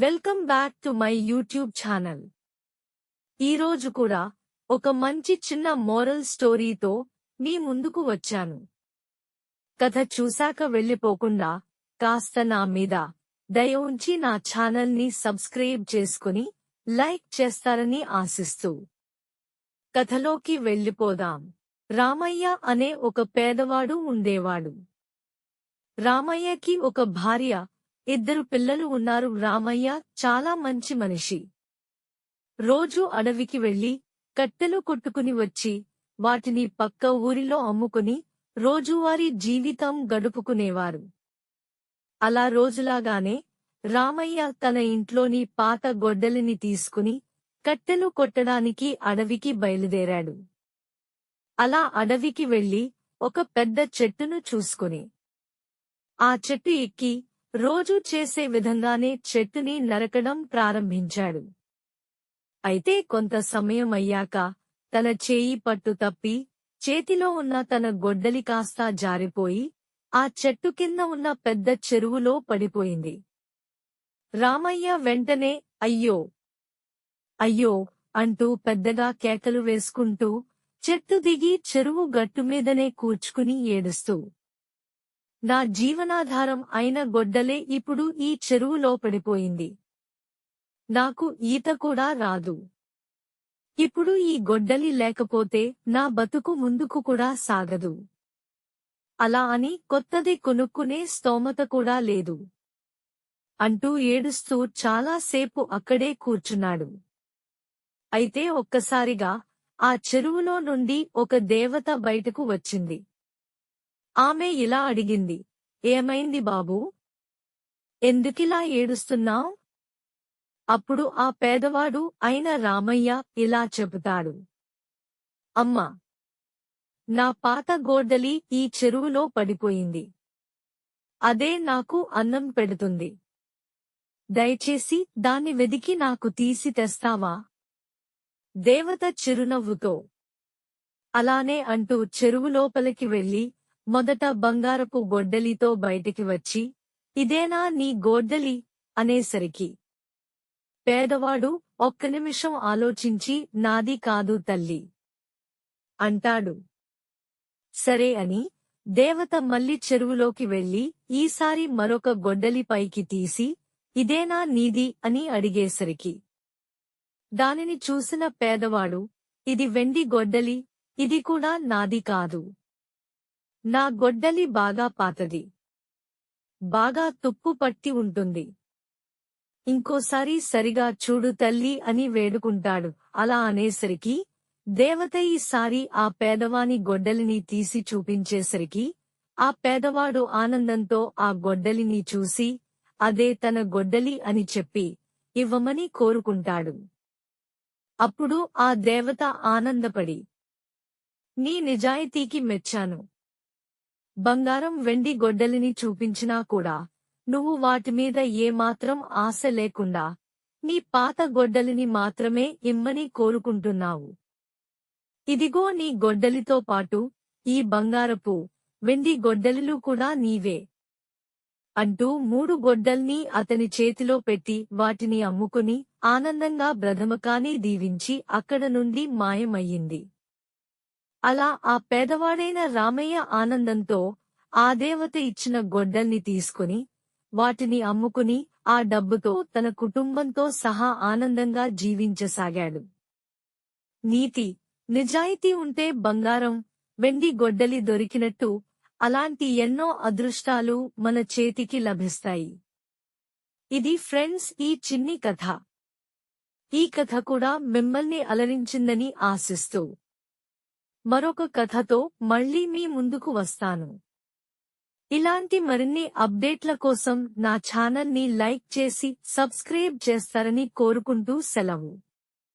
Welcome back to my YouTube channel ఈరోజు కూడా ఒక మంచి చిన్న మోరల్ స్టోరీతో మీ ముందుకు వచ్చాను. కథ చూశాక వెళ్ళిపోకుండా కాస్త నా మీద దయ ఉంచి నా ఛానల్ని సబ్స్క్రైబ్ చేసుకుని లైక్ చేస్తారని ఆశిస్తూ కథలోకి వెళ్ళిపోదాం. రామయ్య అనే ఒక పేదవాడు ఉండేవాడు. రామయ్యకి ఒక భార్య ఇద్దరు పిల్లలు ఉన్నారు. రామయ్య చాలా మంచి మనిషి. రోజూ అడవికి వెళ్ళి కట్టెలు కొట్టుకుని వచ్చి వాటిని పక్క ఊరిలో అమ్ముకుని రోజువారీ జీవితం గడుపుకునేవారు. అలా రోజులాగానే రామయ్య తన ఇంట్లోని పాత గొడ్డలిని తీసుకుని కట్టెలు కొట్టడానికి అడవికి బయలుదేరాడు. అలా అడవికి వెళ్ళి ఒక పెద్ద చెట్టును చూసుకుని ఆ చెట్టు ఎక్కి రోజూ చేసే విధంగానే చెట్టుని నరకడం ప్రారంభించాడు. అయితే కొంత సమయం అయ్యాక తన చేయి పట్టు తప్పి చేతిలో ఉన్న తన గొడ్డలి కాస్తా జారిపోయి ఆ చెట్టు కింద ఉన్న పెద్ద చెరువులో పడిపోయింది. రామయ్య వెంటనే అయ్యో! అయ్యో! అంటూ పెద్దగా కేకలు వేసుకుంటూ చెట్టు దిగి చెరువు గట్టుమీదనే కూర్చుకుని ఏడుస్తూ నా జీవనాధారం అయిన గొడ్డలే ఇప్పుడు ఈ చెరువులో పడిపోయింది. నాకు ఈత కూడా రాదు. ఇప్పుడు ఈ గొడ్డలి లేకపోతే నా బతుకు ముందుకు కూడా సాగదు. అలా అని కొత్తది కొనుక్కునే స్తోమత కూడా లేదు. అంటూ ఏడుస్తూ చాలాసేపు అక్కడే కూర్చున్నాడు. అయితే ఒక్కసారిగా ఆ చెరువులో నుండి ఒక దేవత బయటకు వచ్చింది. ఆమె ఇలా అడిగింది. ఏమైంది బాబూ? ఎందుకిలా ఏడుస్తున్నావు? అప్పుడు ఆ పేదవాడు అయిన రామయ్య ఇలా చెబుతాడు. అమ్మా నా పాత గోడ్డలి ఈ చెరువులో పడిపోయింది. అదే నాకు అన్నం పెడుతుంది. దయచేసి దాన్ని వెదికి నాకు తీసి తెస్తావా? దేవత చిరునవ్వుతో అలానే అంటూ చెరువులోపలికి వెళ్ళి మొదట బంగారపు గొడ్డలితో బయటికి వచ్చి ఇదేనా నీ గొడ్డలి? అనేసరికి పేదవాడు ఒక్క నిమిషం ఆలోచించి నాది కాదు తల్లి అంటాడు. సరే అని దేవత మళ్ళీ చెరువులోకి వెళ్ళి ఈసారి మరొక గొడ్డలి పైకి తీసి ఇదేనా నీది? అని అడిగేసరికి దానిని చూసిన పేదవాడు ఇది వెండి గొడ్డలి ఇది కూడా నాది కాదు నా గొడ్డలి బాగా పాతది. బాగా తుప్పు పట్టి ఉంటుంది. ఇంకోసారి సరిగా చూడు తల్లి అని వేడుకుంటాడు. అలా అనేసరికి దేవత ఈసారి ఆ పేదవాని గొడ్డలిని తీసి చూపించేసరికి ఆ పేదవాడు ఆనందంతో ఆ గొడ్డలిని చూసి అదే తన గొడ్డలి అని చెప్పి ఇవ్వమని కోరుకుంటాడు. అప్పుడు ఆ దేవత ఆనందపడి నీ నిజాయితీకి మెచ్చాను. బంగారం వెండి గొడ్డలిని చూపించినా కూడా నువ్వు వాటిమీద ఏమాత్రం ఆశ లేకుండా నీ పాత గొడ్డలిని మాత్రమే ఇమ్మని కోరుకుంటున్నావు. ఇదిగో నీ గొడ్డలితో పాటు ఈ బంగారపు వెండి గొడ్డలిలు కూడా నీవే. అంటూ మూడు గొడ్డల్ని అతని చేతిలో పెట్టి వాటిని అమ్ముకుని ఆనందంగా బ్రధమకాని దీవించి అక్కడ నుండి మాయమయ్యింది. అలా ఆ పేదవాడైన రామయ్య ఆనందంతో ఆ దేవత ఇచ్చిన గొడ్డల్ని తీసుకుని వాటిని అమ్ముకుని ఆ డబ్బుతో తన కుటుంబంతో సహా ఆనందంగా జీవించసాగాడు. నీతి నిజాయితీ ఉంటే బంగారం వెండి గొడ్డలి దొరికినట్టు అలాంటి ఎన్నో అదృష్టాలు మన చేతికి లభిస్తాయి. ఇది ఫ్రెండ్స్ ఈ చిన్ని కథ. ఈ కథ కూడా మిమ్మల్ని అలరించిందని ఆశిస్తూ మరొక కథతో మళ్ళీ మీ ముందుకు వస్తాను. ఇలాంటి మరిన్ని అప్డేట్ల కోసం నా ఛానల్ని లైక్ చేసి సబ్స్క్రైబ్ చేస్తారని కోరుకుంటూ సెలవు.